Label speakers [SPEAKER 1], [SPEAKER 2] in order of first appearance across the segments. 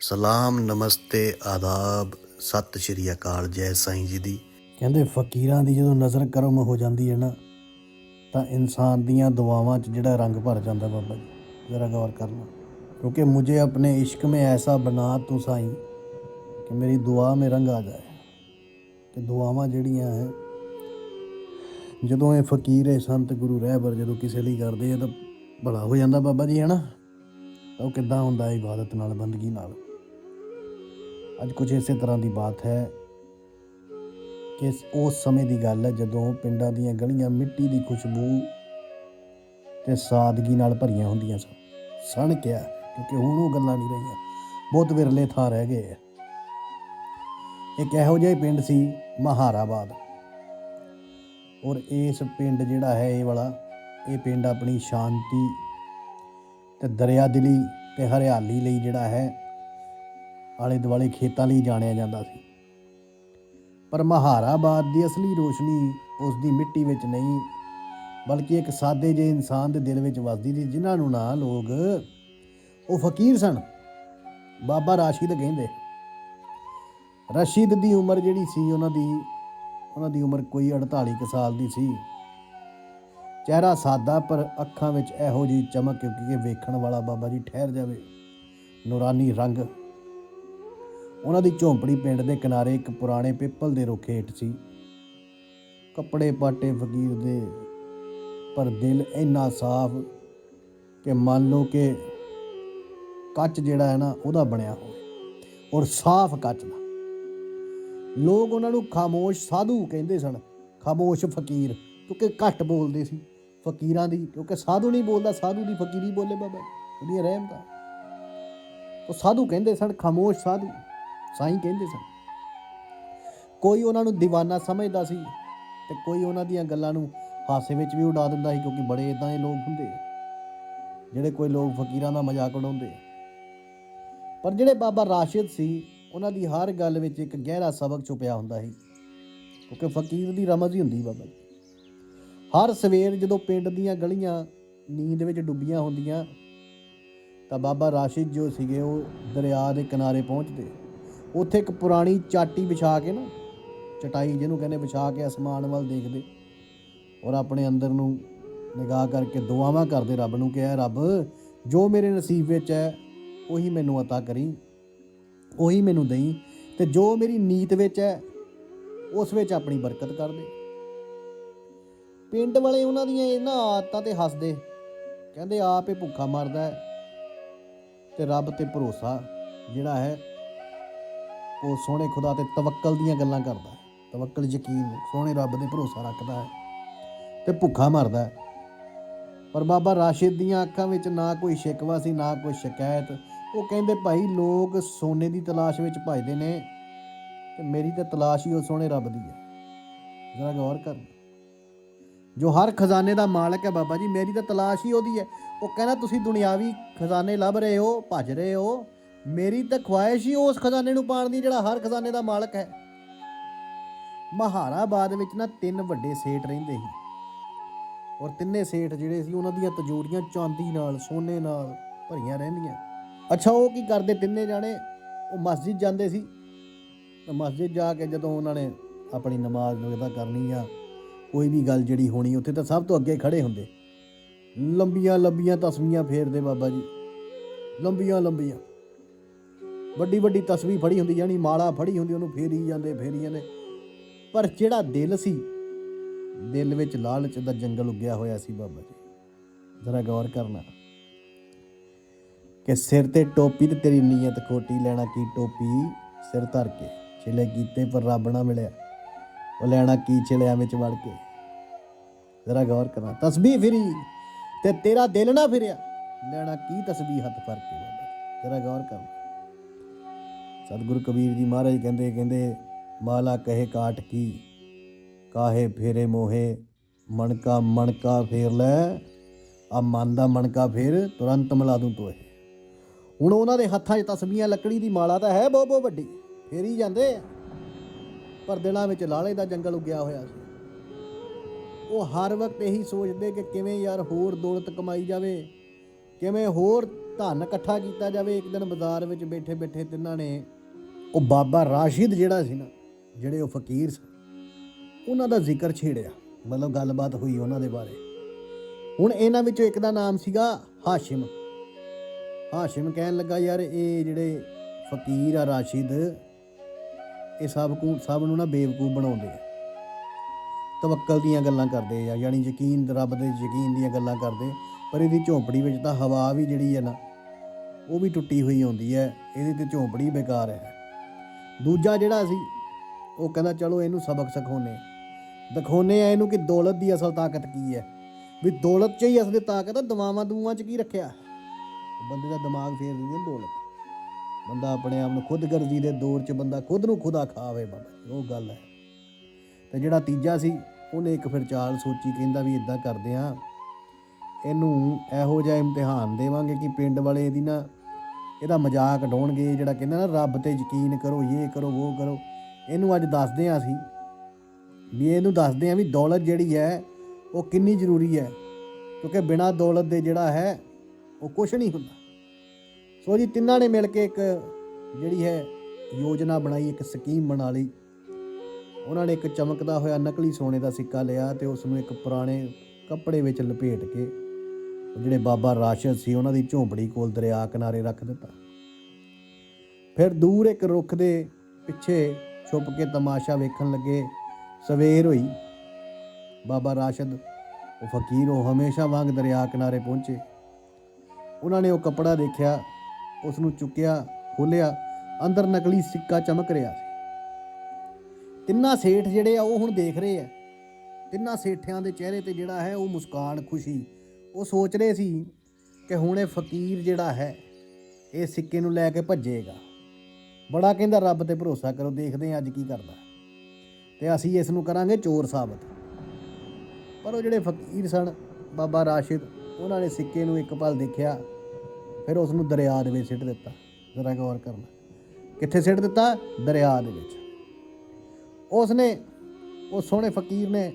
[SPEAKER 1] ਸਲਾਮ ਨਮਸਤੇ ਆਦਾਬ ਸਤਿ ਸ਼੍ਰੀ ਅਕਾਲ ਜੈ ਸਾਈਂ ਜੀ ਦੀ
[SPEAKER 2] ਕਹਿੰਦੇ ਫਕੀਰਾਂ ਦੀ ਜਦੋਂ ਨਜ਼ਰ ਕਰਮ ਹੋ ਜਾਂਦੀ ਹੈ ਨਾ ਤਾਂ ਇਨਸਾਨ ਦੀਆਂ ਦੁਆਵਾਂ 'ਚ ਜਿਹੜਾ ਰੰਗ ਭਰ ਜਾਂਦਾ ਬਾਬਾ ਜੀ ਜ਼ਰਾ ਗੌਰ ਕਰਨਾ ਕਿਉਂਕਿ ਮੁਝੇ ਆਪਣੇ ਇਸ਼ਕ में ऐसा ਬਣਾ ਤੂੰ ਸਾਈਂ ਕਿ ਮੇਰੀ ਦੁਆ में ਰੰਗ ਆ ਜਾਏ ਕਿ ਦੁਆਵਾਂ ਜਿਹੜੀਆਂ ਹੈ ਜਦੋਂ ਇਹ ਫਕੀਰ ਇਹ ਸੰਤ ਗੁਰੂ ਰਹਿਬਰ ਜਦੋਂ ਕਿਸੇ ਲਈ ਕਰਦੇ ਆ ਤਾਂ ਭਲਾ ਹੋ ਜਾਂਦਾ ਬਾਬਾ ਜੀ ਹਨਾ ਤਾਂ ਉਹ ਕਿੱਦਾਂ ਹੁੰਦਾ ਹੈ ਇਬਾਦਤ ਨਾਲ ਬੰਦਗੀ ਨਾਲ ਅੱਜ ਕੁਝ ਇਸੇ ਤਰ੍ਹਾਂ ਦੀ ਬਾਤ ਹੈ ਕਿ ਉਸ ਸਮੇਂ ਦੀ ਗੱਲ ਹੈ ਜਦੋਂ ਪਿੰਡਾਂ ਦੀਆਂ ਗਲੀਆਂ ਮਿੱਟੀ ਦੀ ਖੁਸ਼ਬੂ ਤੇ ਸਾਦਗੀ ਨਾਲ ਭਰੀਆਂ ਹੁੰਦੀਆਂ ਸਨ। ਸਣ ਕਿਹਾ, ਕਿਉਂਕਿ ਹੁਣ ਉਹ ਗੱਲਾਂ ਨਹੀਂ ਰਹੀਆਂ। ਬਹੁਤ ਵਿਰਲੇ ਥਾਂ ਰਹਿ ਗਏ ਆ। ਇੱਕ ਇਹੋ ਜਿਹਾ ਪਿੰਡ ਸੀ ਮਹਾਰਾਬਾਦ। ਔਰ ਇਸ ਪਿੰਡ ਜਿਹੜਾ ਹੈ ਇਹ ਵਾਲਾ, ਇਹ ਪਿੰਡ ਆਪਣੀ ਸ਼ਾਂਤੀ ਤੇ ਦਰਿਆਦਿਲੀ ਤੇ ਹਰਿਆਲੀ ਲਈ ਜਿਹੜਾ ਹੈ ਆਲੇ ਦੁਆਲੇ ਖੇਤਾਂ ਲਈ ਜਾਣਿਆ ਜਾਂਦਾ ਸੀ। ਪਰ ਮਹਾਰਾਬਾਦ ਦੀ ਅਸਲੀ ਰੋਸ਼ਨੀ ਉਸ ਦੀ ਮਿੱਟੀ ਵਿੱਚ ਨਹੀਂ, ਬਲਕਿ ਇੱਕ ਸਾਦੇ ਜਿਹੇ ਇਨਸਾਨ ਦੇ ਦਿਲ ਵਿੱਚ ਵੱਸਦੀ ਸੀ, ਜਿਨ੍ਹਾਂ ਨੂੰ ਨਾ ਲੋਕ ਉਹ ਫਕੀਰ ਸਨ। ਬਾਬਾ ਰਾਸ਼ਿਦ ਕਹਿੰਦੇ, ਰਸ਼ੀਦ ਦੀ ਉਮਰ ਜਿਹੜੀ ਸੀ, ਉਹਨਾਂ ਦੀ ਉਹਨਾਂ ਦੀ ਉਮਰ ਕੋਈ 48 ਕੁ ਸਾਲ ਦੀ ਸੀ। ਚਿਹਰਾ ਸਾਦਾ, ਪਰ ਅੱਖਾਂ ਵਿੱਚ ਇਹੋ ਜਿਹੀ ਚਮਕ ਕਿਉਂਕਿ ਵੇਖਣ ਵਾਲਾ ਬਾਬਾ ਜੀ ਠਹਿਰ ਜਾਵੇ। ਨੂਰਾਨੀ ਰੰਗ ਉਹਨਾਂ ਦੀ ਝੌਂਪੜੀ ਪਿੰਡ ਦੇ ਕਿਨਾਰੇ ਇੱਕ ਪੁਰਾਣੇ ਪਿੱਪਲ ਦੇ ਰੁੱਖ ਹੇਠ ਸੀ। ਕੱਪੜੇ ਪਾਟੇ ਫਕੀਰ ਦੇ, ਪਰ ਦਿਲ ਇੰਨਾ ਸਾਫ਼ ਕਿ ਮੰਨ ਲਓ ਕਿ ਕੱਚ ਜਿਹੜਾ ਹੈ ਨਾ, ਉਹਦਾ ਬਣਿਆ ਹੋਵੇ ਔਰ ਸਾਫ਼ ਕੱਚ ਦਾ। ਲੋਕ ਉਹਨਾਂ ਨੂੰ ਖਾਮੋਸ਼ ਸਾਧੂ ਕਹਿੰਦੇ ਸਨ, ਖਾਮੋਸ਼ ਫਕੀਰ, ਕਿਉਂਕਿ ਘੱਟ ਬੋਲਦੇ ਸੀ ਫਕੀਰਾਂ ਦੀ, ਕਿਉਂਕਿ ਸਾਧੂ ਨਹੀਂ ਬੋਲਦਾ, ਸਾਧੂ ਦੀ ਫਕੀਰੀ ਬੋਲੇ ਬਾਬਾ ਉਹਦੀ ਰਹਿਮਤ। ਉਹ ਸਾਧੂ ਕਹਿੰਦੇ ਸਨ, ਖਾਮੋਸ਼ ਸਾਧੂ। ਸਾਈਂ ਕਹਿੰਦੇ ਸਨ। ਕੋਈ ਉਹਨਾਂ ਨੂੰ دیਵਾਨਾ ਸਮਝਦਾ ਸੀ ਤੇ ਕੋਈ ਉਹਨਾਂ ਦੀਆਂ ਗੱਲਾਂ ਨੂੰ ਹਾਸੇ ਵਿੱਚ ਵੀ ਉਡਾ ਦਿੰਦਾ ਸੀ ਕਿਉਂਕਿ ਬੜੇ ਇਦਾਂ ਦੇ ਲੋਕ ਹੁੰਦੇ ਜਿਹੜੇ ਕੋਈ ਲੋਕ ਫਕੀਰਾਂ ਦਾ ਮਜ਼ਾਕ ਉਡਾਉਂਦੇ ਪਰ ਜਿਹੜੇ ਬਾਬਾ ਰਾਸ਼ਿਦ ਸੀ, ਉਹਨਾਂ ਦੀ ਹਰ ਗੱਲ ਵਿੱਚ ਇੱਕ ਗਹਿਰਾ ਸਬਕ ਛੁਪਿਆ ਹੁੰਦਾ ਸੀ, ਕਿਉਂਕਿ ਫਕੀਰ ਦੀ ਰਮਜ਼ ਹੀ ਹੁੰਦੀ ਬਾਬਾ ਜੀ। ਹਰ ਸਵੇਰ ਜਦੋਂ ਪਿੰਡ ਦੀਆਂ ਗਲੀਆਂ ਨੀਂਦ ਵਿੱਚ ਡੁੱਬੀਆਂ ਹੁੰਦੀਆਂ, ਤਾਂ ਬਾਬਾ ਰਾਸ਼ਿਦ ਜੋ ਸੀਗੇ, ਉਹ ਦਰਿਆ ਦੇ ਕਿਨਾਰੇ ਪਹੁੰਚਦੇ। ਉੱਥੇ ਇੱਕ ਪੁਰਾਣੀ ਚਾਟੀ ਵਿਛਾ ਕੇ ਨਾ ਚਟਾਈ ਜਿਹਨੂੰ ਕਹਿੰਦੇ ਵਿਛਾ ਕੇ ਅਸਮਾਨ ਵੱਲ ਦੇਖਦੇ ਔਰ ਆਪਣੇ ਅੰਦਰ ਨੂੰ ਨਿਗਾਹ ਕਰਕੇ ਦੁਆਵਾਂ ਕਰਦੇ ਰੱਬ ਨੂੰ ਕਿ ਐ ਰੱਬ ਜੋ ਮੇਰੇ ਨਸੀਬ ਵਿੱਚ ਹੈ ਉਹੀ ਮੈਨੂੰ عطا ਕਰੀ ਉਹੀ ਮੈਨੂੰ ਦੇਈ ਤੇ ਜੋ ਮੇਰੀ ਨੀਤ ਵਿੱਚ ਹੈ ਉਸ ਵਿੱਚ ਆਪਣੀ ਬਰਕਤ ਕਰ ਦੇ ਪਿੰਡ ਵਾਲੇ ਉਹਨਾਂ ਦੀਆਂ ਇਹਨਾਂ ਆਦਤਾਂ ਤੇ ਹੱਸਦੇ ਕਹਿੰਦੇ ਆਪ ਇਹ ਭੁੱਖਾ ਮਰਦਾ ਹੈ ਤੇ ਰੱਬ ਤੇ ਭਰੋਸਾ ਜਿਹੜਾ ਹੈ ਉਹ ਸੋਹਣੇ ਖੁਦਾ ਤੇ ਤਵੱਕਲ ਦੀਆਂ ਗੱਲਾਂ ਕਰਦਾ ਹੈ। ਤਵੱਕਲ ਯਕੀਨ ਸੋਹਣੇ ਰੱਬ ਦੇ ਭਰੋਸਾ ਰੱਖਦਾ ਹੈ ਤੇ ਭੁੱਖਾ ਮਰਦਾ ਹੈ। ਪਰ ਬਾਬਾ ਰਾਸ਼ਿਦ ਦੀਆਂ ਅੱਖਾਂ ਵਿੱਚ ਨਾ ਕੋਈ ਸ਼ਿਕਵਾ ਸੀ, ਨਾ ਕੋਈ ਸ਼ਿਕਾਇਤ। ਉਹ ਕਹਿੰਦੇ, ਭਾਈ, ਲੋਕ ਸੋਨੇ ਦੀ ਤਲਾਸ਼ ਵਿੱਚ ਭਜਦੇ ਨੇ ਤੇ ਮੇਰੀ ਤਾਂ ਤਲਾਸ਼ ਹੀ ਉਹ ਸੋਹਣੇ ਰੱਬ ਦੀ ਹੈ। ਜ਼ਰਾ ਗੌਰ ਕਰ ਜੋ ਹਰ ਖਜ਼ਾਨੇ ਦਾ ਮਾਲਕ ਹੈ ਬਾਬਾ ਜੀ, ਮੇਰੀ ਤਾਂ ਤਲਾਸ਼ ਹੀ ਉਹਦੀ ਹੈ। ਉਹ ਕਹਿੰਦਾ, ਤੁਸੀਂ ਦੁਨਿਆਵੀ ਖਜ਼ਾਨੇ ਲੱਭ ਰਹੇ ਹੋ, ਭੱਜ ਰਹੇ ਹੋ ਮੇਰੀ ਤਾਂ ਖੁਆਇਸ਼ ਹੀ ਉਸ ਖਜ਼ਾਨੇ ਨੂੰ ਪਾਣ ਦੀ ਜਿਹੜਾ ਹਰ ਖਜ਼ਾਨੇ ਦਾ ਮਾਲਕ ਹੈ। ਮਹਾਰਾਬਾਦ ਵਿੱਚ ਨਾ ਤਿੰਨ ਵੱਡੇ ਸੇਠ ਰਹਿੰਦੇ ਸੀ। ਔਰ ਤਿੰਨੇ ਸੇਠ ਜਿਹੜੇ ਸੀ, ਉਹਨਾਂ ਦੀਆਂ ਤਜੋਰੀਆਂ ਚਾਂਦੀ ਨਾਲ, ਸੋਨੇ ਨਾਲ ਭਰੀਆਂ ਰਹਿੰਦੀਆਂ। ਅੱਛਾ, ਉਹ ਕੀ ਕਰਦੇ ਤਿੰਨੇ ਜਾਣੇ? ਉਹ ਮਸਜਿਦ ਜਾਂਦੇ ਸੀ। ਮਸਜਿਦ ਜਾ ਕੇ ਜਦੋਂ ਉਹਨਾਂ ਨੇ ਆਪਣੀ ਨਮਾਜ਼ ਵਗੈਰਾ ਕਰਨੀ ਆ, ਕੋਈ ਵੀ ਗੱਲ ਜਿਹੜੀ ਹੋਣੀ ਉੱਥੇ ਤਾਂ ਸਭ ਤੋਂ ਅੱਗੇ ਖੜੇ ਹੁੰਦੇ। ਲੰਬੀਆਂ ਲੰਬੀਆਂ ਤਸਵੀਆਂ ਫੇਰਦੇ ਬਾਬਾ ਜੀ। ਲੰਬੀਆਂ ਲੰਬੀਆਂ ਵੱਡੀ ਵੱਡੀ ਤਸਵੀਰ ਫੜੀ ਹੁੰਦੀ ਜਾਨੀ ਮਾਲਾ ਫੜੀ ਹੁੰਦੀ, ਉਹਨੂੰ ਫੇਰੀ ਜਾਂਦੇ ਫੇਰੀ ਜਾਂਦੇ। ਪਰ ਜਿਹੜਾ ਦਿਲ ਸੀ, ਦਿਲ ਵਿੱਚ ਲਾਲਚ ਦਾ ਜੰਗਲ ਉੱਗਿਆ ਹੋਇਆ ਸੀ ਬਾਬਾ ਜੀ। ਜ਼ਰਾ ਗੌਰ ਕਰਨਾ ਕਿ ਸਿਰ ਤੇ ਟੋਪੀ ਤੇ ਤੇਰੀ ਨੀਅਤ ਖੋਟੀ ਲੈਣਾ ਕੀ ਟੋਪੀ ਸਿਰ ਧਰ ਕੇ? ਛਿਲੇ ਕੀਤੇ ਪਰ ਰੱਬ ਨਾ ਮਿਲਿਆ। ਉਹ ਲੈਣਾ ਕੀ ਛਿਲਿਆ ਵਿੱਚ ਵੜ ਕੇ? ਜ਼ਰਾ ਗੌਰ ਕਰਨਾ। ਤਸਬੀਹ ਫਿਰੀ ਤੇ ਤੇਰਾ ਦਿਲ ਨਾ ਫਿਰਿਆ। ਲੈਣਾ ਕੀ ਤਸਬੀਹ ਹੱਥ ਫੜ ਕੇ ਬਾਬਾ ਜ਼ਰਾ ਗੌਰ ਕਰਨਾ। ਸਤਿਗੁਰੂ ਕਬੀਰ ਜੀ ਮਹਾਰਾਜ ਕਹਿੰਦੇ ਕਹਿੰਦੇ, ਮਾਲਾ ਕਹੇ ਕਾਟ ਕੀ, ਕਾਹੇ ਫੇਰੇ ਮੋਹੇ, ਮਣਕਾ ਮਣਕਾ ਫੇਰ ਲੈ, ਆ ਮਨ ਦਾ ਮਣਕਾ ਫੇਰ ਤੁਰੰਤ ਮਿਲਾ ਦੂੰ ਤੋਏ ਹੁਣ ਉਹਨਾਂ ਦੇ ਹੱਥਾਂ 'ਚ ਤਸਬੀਆਂ ਲੱਕੜੀ ਦੀ ਮਾਲਾ ਤਾਂ ਹੈ ਬਹੁਤ ਬਹੁਤ ਵੱਡੀ, ਫੇਰੀ ਜਾਂਦੇ ਆ। ਪਰ ਦਿਲਾਂ ਵਿੱਚ ਲਾਲੇ ਦਾ ਜੰਗਲ ਉੱਗਿਆ ਹੋਇਆ ਸੀ। ਉਹ ਹਰ ਵਕਤ ਇਹੀ ਸੋਚਦੇ ਕਿ ਕਿਵੇਂ ਯਾਰ ਹੋਰ ਦੌਲਤ ਕਮਾਈ ਜਾਵੇ, ਕਿਵੇਂ ਹੋਰ ਧਨ ਇਕੱਠਾ ਕੀਤਾ ਜਾਵੇ। ਇੱਕ ਦਿਨ ਬਾਜ਼ਾਰ ਵਿੱਚ ਬੈਠੇ ਬੈਠੇ ਤਿੰਨਾਂ ਨੇ ਉਹ ਬਾਬਾ ਰਾਸ਼ਿਦ ਜਿਹੜਾ ਸੀ ਨਾ, ਜਿਹੜੇ ਉਹ ਫਕੀਰ ਸੀ, ਉਹਨਾਂ ਦਾ ਜ਼ਿਕਰ ਛੇੜਿਆ, ਮਤਲਬ ਗੱਲਬਾਤ ਹੋਈ ਉਹਨਾਂ ਦੇ ਬਾਰੇ। ਹੁਣ ਇਹਨਾਂ ਵਿੱਚੋਂ ਇੱਕ ਦਾ ਨਾਮ ਸੀਗਾ ਹਾਸ਼ਿਮ। ਹਾਸ਼ਿਮ ਕਹਿਣ ਲੱਗਾ, ਯਾਰ, ਇਹ ਜਿਹੜੇ ਫਕੀਰ ਆ ਰਾਸ਼ਿਦ, ਇਹ ਸਭ ਨੂੰ ਸਭ ਨੂੰ ਨਾ ਬੇਵਕੂਫ ਬਣਾਉਂਦੇ ਆ। ਤਵੱਕਲ ਦੀਆਂ ਗੱਲਾਂ ਕਰਦੇ ਆ, ਯਾਨੀ ਯਕੀਨ, ਰੱਬ ਦੇ ਯਕੀਨ ਦੀਆਂ ਗੱਲਾਂ ਕਰਦੇ ਪਰ ਇਹਦੀ ਝੌਂਪੜੀ ਵਿੱਚ ਤਾਂ ਹਵਾ ਵੀ ਜਿਹੜੀ ਹੈ ਨਾ, ਉਹ ਵੀ ਟੁੱਟੀ ਹੋਈ ਆਉਂਦੀ ਹੈ ਇਹਦੀ ਤੇ ਝੌਂਪੜੀ ਬੇਕਾਰ ਹੈ। ਦੂਜਾ ਜਿਹੜਾ ਸੀ, ਉਹ ਕਹਿੰਦਾ ਚਲੋ ਇਹਨੂੰ ਸਬਕ ਸਿਖਾਉਨੇ ਦਿਖਾਉਨੇ ਆ ਇਹਨੂੰ ਕਿ ਦੌਲਤ ਦੀ ਅਸਲ ਤਾਕਤ ਕੀ ਹੈ। ਵੀ ਦੌਲਤ 'ਚ ਹੀ ਅਸਲੀ ਤਾਕਤ ਹੈ ਦਵਾਵਾਂ ਦੂਆਂ 'ਚ ਕੀ ਰੱਖਿਆ? ਬੰਦੇ ਦਾ ਦਿਮਾਗ ਫੇਰ ਦਿੰਦੀ ਦੌਲਤ। ਬੰਦਾ ਆਪਣੇ ਆਪ ਨੂੰ ਖੁਦ ਗਰਜ਼ੀ ਦੇ ਦੌਰ 'ਚ ਬੰਦਾ ਖੁਦ ਨੂੰ ਖੁਦਾ ਖਾਵੇ ਬਾਬਾ ਉਹ ਗੱਲ ਹੈ। ਤੇ ਜਿਹੜਾ ਤੀਜਾ ਸੀ, ਉਹਨੇ ਇੱਕ ਫਿਰ ਚਾਲ ਸੋਚੀ, ਕਹਿੰਦਾ ਵੀ ਇਦਾਂ ਕਰਦੇ ਆ ਇਹਨੂੰ ਇਹੋ ਜਿਹਾ ਇਮਤਿਹਾਨ ਦੇਵਾਂਗੇ ਕਿ ਪਿੰਡ ਵਾਲੇ ਇਹਦੀ ਨਾ ਇਹਦਾ ਮਜ਼ਾਕ ਡਾਉਣਗੇ ਜਿਹੜਾ ਕਹਿੰਦਾ ਨਾ, ਰੱਬ ਤੇ ਯਕੀਨ ਕਰੋ, ਇਹ ਕਰੋ, ਉਹ ਕਰੋ। ਇਹਨੂੰ ਅੱਜ ਦੱਸਦੇ ਆ ਅਸੀਂ ਵੀ ਇਹਨੂੰ ਦੱਸਦੇ ਆ ਵੀ ਦੌਲਤ ਜਿਹੜੀ ਹੈ, ਉਹ ਕਿੰਨੀ ਜ਼ਰੂਰੀ ਹੈ। ਕਿਉਂਕਿ ਬਿਨਾਂ ਦੌਲਤ ਦੇ ਜਿਹੜਾ ਹੈ, ਉਹ ਕੁਝ ਨਹੀਂ ਹੁੰਦਾ। ਸੋ ਜੀ, ਤਿੰਨਾਂ ਨੇ ਮਿਲ ਕੇ ਇੱਕ ਜਿਹੜੀ ਹੈ ਯੋਜਨਾ ਬਣਾਈ, ਇੱਕ ਸਕੀਮ ਬਣਾ ਲਈ। ਉਹਨਾਂ ਨੇ ਇੱਕ ਚਮਕਦਾ ਹੋਇਆ ਨਕਲੀ ਸੋਨੇ ਦਾ ਸਿੱਕਾ ਲਿਆ ਤੇ ਉਸ ਨੂੰ ਇੱਕ ਪੁਰਾਣੇ ਕੱਪੜੇ ਵਿੱਚ ਲਪੇਟ ਕੇ ਜਿਹੜੇ ਬਾਬਾ ਰਾਸ਼ਦ ਸੀ, ਉਹਨਾਂ ਦੀ ਝੌਂਪੜੀ ਕੋਲ ਦਰਿਆ ਕਿਨਾਰੇ ਰੱਖ ਦਿੱਤਾ। ਫਿਰ ਦੂਰ ਇੱਕ ਰੁੱਖ ਦੇ ਪਿੱਛੇ ਛੁਪ ਕੇ ਤਮਾਸ਼ਾ ਵੇਖਣ ਲੱਗੇ। ਸਵੇਰ ਹੋਈ। ਬਾਬਾ ਰਾਸ਼ਦ, ਉਹ ਫਕੀਰ, ਉਹ ਹਮੇਸ਼ਾ ਵਾਂਗ ਦਰਿਆ ਕਿਨਾਰੇ ਪਹੁੰਚੇ। ਉਹਨਾਂ ਨੇ ਉਹ ਕੱਪੜਾ ਦੇਖਿਆ, ਉਸ ਨੂੰ ਚੁੱਕਿਆ ਖੋਲਿਆ ਅੰਦਰ ਨਕਲੀ ਸਿੱਕਾ ਚਮਕ ਰਿਹਾ ਸੀ। ਤਿੰਨਾਂ ਸੇਠ ਜਿਹੜੇ ਆ, ਉਹ ਹੁਣ ਦੇਖ ਰਹੇ ਆ। ਤਿੰਨਾਂ ਸੇਠਿਆਂ ਦੇ ਚਿਹਰੇ ਤੇ ਜਿਹੜਾ ਹੈ, ਉਹ ਮੁਸਕਾਨ ਖੁਸ਼ੀ ਉਹ ਸੋਚ ਰਹੇ ਸੀ ਕਿ ਹੁਣ ਇਹ ਫਕੀਰ ਜਿਹੜਾ ਹੈ, ਇਹ ਸਿੱਕੇ ਨੂੰ ਲੈ ਕੇ ਭੱਜੇਗਾ। ਬੜਾ ਕਹਿੰਦਾ, ਰੱਬ ਤੇ ਭਰੋਸਾ ਕਰੋ, ਦੇਖਦੇ ਆ ਅੱਜ ਕੀ ਕਰਦਾ ਤੇ ਅਸੀਂ ਇਸ ਨੂੰ ਕਰਾਂਗੇ ਚੋਰ ਸਾਬਤ। ਪਰ ਉਹ ਜਿਹੜੇ ਫਕੀਰ ਸਨ, ਬਾਬਾ ਰਾਸ਼ਿਦ, ਉਹਨਾਂ ਨੇ ਸਿੱਕੇ ਨੂੰ ਇੱਕ ਪਲ ਦੇਖਿਆ, ਫਿਰ ਉਸ ਨੂੰ ਦਰਿਆ ਦੇ ਵਿੱਚ ਸਿੱਟ ਦਿੱਤਾ। ਜ਼ਰਾ ਗੌਰ ਕਰਨਾ। ਕਿੱਥੇ ਸਿੱਟ ਦਿੱਤਾ? ਦਰਿਆ ਦੇ ਵਿੱਚ। ਉਸ ਨੇ ਉਹ ਸੋਹਣੇ ਫਕੀਰ ਨੇ,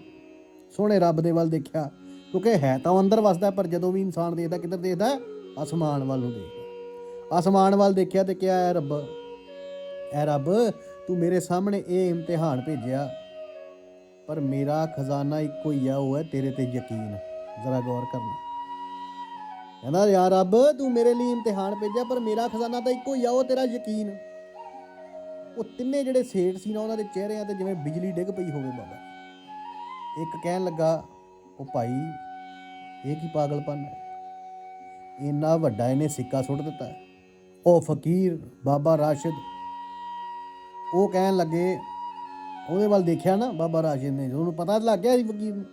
[SPEAKER 2] ਸੋਹਣੇ ਰੱਬ ਦੇ ਵੱਲ ਦੇਖਿਆ। ਕਿਉਂਕਿ ਹੈ ਤਾਂ ਉਹ ਅੰਦਰ ਵਸਦਾ, ਪਰ ਜਦੋਂ ਵੀ ਇਨਸਾਨ ਦੇਖਦਾ, ਕਿੱਧਰ ਦੇਖਦਾ? ਅਸਮਾਨ ਵੱਲ ਨੂੰ ਦੇਖਦਾ। ਅਸਮਾਨ ਵੱਲ ਦੇਖਿਆ ਤੇ ਕਿਹਾ, ਐ ਰੱਬ ਐ ਰੱਬ, ਤੂੰ ਮੇਰੇ ਸਾਹਮਣੇ ਇਹ ਇਮਤਿਹਾਨ ਭੇਜਿਆ, ਪਰ ਮੇਰਾ ਖਜ਼ਾਨਾ ਇੱਕੋ ਹੀ ਆ, ਉਹ ਹੈ ਤੇਰੇ ਤੇ ਯਕੀਨ। ਜ਼ਰਾ ਗੌਰ ਕਰਨਾ। ਕਹਿੰਦਾ ਯਾਰ ਰੱਬ, ਤੂੰ ਮੇਰੇ ਲਈ ਇਮਤਿਹਾਨ ਭੇਜਿਆ, ਪਰ ਮੇਰਾ ਖਜ਼ਾਨਾ ਤਾਂ ਇੱਕੋ ਹੀ ਆ, ਉਹ ਤੇਰਾ ਯਕੀਨ। ਉਹ ਤਿੰਨੇ ਜਿਹੜੇ ਸੇਠ ਸੀ ਨਾ, ਉਹਨਾਂ ਦੇ ਚਿਹਰਿਆਂ ਤੇ ਜਿਵੇਂ ਬਿਜਲੀ ਡਿੱਗ ਪਈ ਹੋਵੇ ਬਾਬਾ। ਇੱਕ ਕਹਿਣ ਲੱਗਾ ਉਹ ਭਾਈ, ਇਹ ਕੀ ਪਾਗਲਪਨ ਹੈ? ਇੰਨਾ ਵੱਡਾ ਇਹਨੇ ਸਿੱਕਾ ਸੁੱਟ ਦਿੱਤਾ ਉਹ ਫਕੀਰ ਬਾਬਾ ਰਾਸ਼ਿਦ। ਉਹ ਕਹਿਣ ਲੱਗੇ, ਉਹਦੇ ਵੱਲ ਦੇਖਿਆ ਨਾ ਬਾਬਾ ਰਾਸ਼ਿਦ ਨੇ ਉਹਨੂੰ ਪਤਾ ਲੱਗ ਗਿਆ ਸੀ ਫਕੀਰ ਨੂੰ।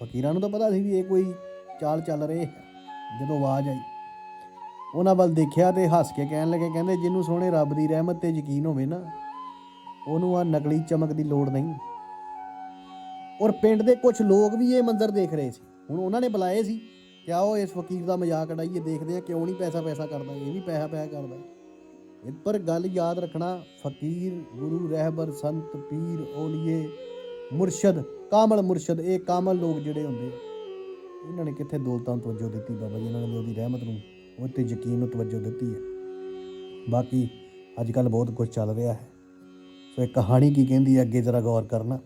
[SPEAKER 2] ਫਕੀਰਾਂ ਨੂੰ ਤਾਂ ਪਤਾ ਸੀ ਵੀ ਇਹ ਕੋਈ ਚਾਲ ਚੱਲ ਰਹੇ ਹੈ, ਜਦੋਂ ਆਵਾਜ਼ ਆਈ। ਉਹਨਾਂ ਵੱਲ ਦੇਖਿਆ ਤੇ ਹੱਸ ਕੇ ਕਹਿਣ ਲੱਗੇ, ਕਹਿੰਦੇ, ਜਿਹਨੂੰ ਸੋਹਣੇ ਰੱਬ ਦੀ ਰਹਿਮਤ ਤੇ ਯਕੀਨ ਹੋਵੇ ਨਾ, ਉਹਨੂੰ ਆ ਨਕਲੀ ਚਮਕ ਦੀ ਲੋੜ ਨਹੀਂ। ਔਰ ਪਿੰਡ ਦੇ ਕੁਝ ਲੋਕ ਵੀ ਇਹ ਮੰਜ਼ਰ ਦੇਖ ਰਹੇ ਸੀ। ਹੁਣ ਉਹਨਾਂ ਨੇ ਬੁਲਾਏ ਸੀ ਕਿ ਆਓ ਇਸ ਫਕੀਰ ਦਾ ਮਜ਼ਾਕ ਉਡਾਈਏ ਦੇਖਦੇ ਆ ਕਿਉਂ ਨਹੀਂ ਪੈਸਾ ਪੈਸਾ ਕਰਦਾ ਇਹ ਵੀ ਪੈਸਾ ਪੈਸਾ ਕਰਦਾ। ਇਹ ਪਰ ਗੱਲ ਯਾਦ ਰੱਖਣਾ ਫਕੀਰ ਗੁਰੂ ਰਹਿਬਰ ਸੰਤ ਪੀਰ ਔਲੀਏ ਮੁਰਸ਼ਦ ਕਾਮਲ ਮੁਰਸ਼ਦ ਇਹ ਕਾਮਲ ਲੋਕ ਜਿਹੜੇ ਹੁੰਦੇ ਆ, ਇਹਨਾਂ ਨੇ ਕਿੱਥੇ ਦੌਲਤਾਂ ਨੂੰ ਤਵੱਜੋ ਦਿੱਤੀ ਬਾਬਾ ਜੀ? ਇਹਨਾਂ ਨੇ ਉਹਦੀ ਰਹਿਮਤ ਨੂੰ ਉਹ ਤੇ ਯਕੀਨ ਨੂੰ ਤਵੱਜੋ ਦਿੱਤੀ ਹੈ ਬਾਕੀ ਅੱਜ ਕੱਲ ਬਹੁਤ ਕੁਝ ਚੱਲ ਰਿਹਾ ਹੈ। ਸੋ ਇਹ ਕਹਾਣੀ ਕੀ ਕਹਿੰਦੀ ਹੈ ਅੱਗੇ ਜ਼ਰਾ ਗੌਰ ਕਰਨਾ।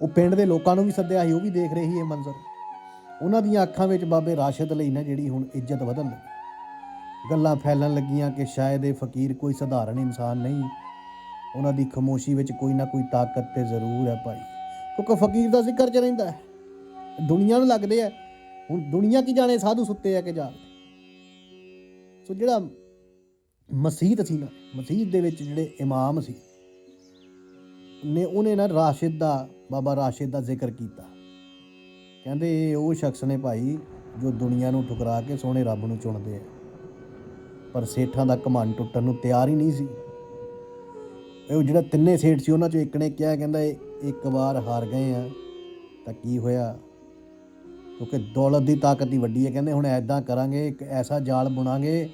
[SPEAKER 2] ਉਹ ਪਿੰਡ ਦੇ ਲੋਕਾਂ ਨੂੰ ਵੀ ਸੱਦਿਆ ਸੀ, ਉਹ ਵੀ ਦੇਖ ਰਹੇ ਸੀ ਇਹ ਮੰਜ਼ਰ। ਉਹਨਾਂ ਦੀਆਂ ਅੱਖਾਂ ਵਿੱਚ ਬਾਬੇ ਰਾਸ਼ਦ ਲਈ ਨਾ ਜਿਹੜੀ ਹੁਣ ਇੱਜ਼ਤ ਵਧਣ ਲੱਗੀ। ਗੱਲਾਂ ਫੈਲਣ ਲੱਗੀਆਂ ਕਿ ਸ਼ਾਇਦ ਇਹ ਫਕੀਰ ਕੋਈ ਸਧਾਰਨ ਇਨਸਾਨ ਨਹੀਂ। ਉਹਨਾਂ ਦੀ ਖਮੋਸ਼ੀ ਵਿੱਚ ਕੋਈ ਨਾ ਕੋਈ ਤਾਕਤ ਤੇ ਜ਼ਰੂਰ ਹੈ ਭਾਈ, ਕਿਉਂਕਿ ਫਕੀਰ ਦਾ ਜ਼ਿਕਰ ਚ ਰਹਿੰਦਾ ਹੈ। ਦੁਨੀਆ ਨੂੰ ਲੱਗਦੇ ਆ, ਹੁਣ ਦੁਨੀਆ ਕੀ ਜਾਣੇ ਸਾਧੂ ਸੁੱਤੇ ਆ ਕਿ ਜਾਗਦੇ ਸੋ ਜਿਹੜਾ ਮਸਜਿਦ ਸੀ ਨਾ ਮਸਜਿਦ ਦੇ ਵਿੱਚ ਜਿਹੜੇ ਇਮਾਮ ਸੀ ਨੇ ਉਹਨੇ ਨਾ ਰਾਸ਼ਿਦ ਦਾ, ਬਾਬਾ ਰਾਸ਼ਿਦ ਦਾ ਜ਼ਿਕਰ ਕੀਤਾ। ਕਹਿੰਦੇ ਇਹ ਉਹ ਸ਼ਖਸ ਨੇ ਭਾਈ, ਜੋ ਦੁਨੀਆ ਨੂੰ ਠੁਕਰਾ ਕੇ ਸੋਹਣੇ ਰੱਬ ਨੂੰ ਚੁਣਦੇ ਆ। ਪਰ ਸੇਠਾਂ ਦਾ ਘਮੰਡ ਟੁੱਟਣ ਨੂੰ ਤਿਆਰ ਹੀ ਨਹੀਂ ਸੀ। ਇਹ ਜਿਹੜਾ ਤਿੰਨੇ ਸੇਠ ਸੀ, ਉਹਨਾਂ ਚੋਂ ਇੱਕ ਨੇ ਕਿਹਾ, ਕਹਿੰਦਾ ਇੱਕ ਵਾਰ ਹਾਰ ਗਏ ਆ, ਤਾਂ ਕੀ ਹੋਇਆ? ਕਿਉਂਕਿ ਦੌਲਤ ਦੀ ਤਾਕਤ ਹੀ ਵੱਡੀ ਹੈ, ਕਹਿੰਦੇ ਹੁਣ ਐਦਾਂ ਕਰਾਂਗੇ, ਇੱਕ ਐਸਾ ਜਾਲ ਬੁਣਾਂਗੇ,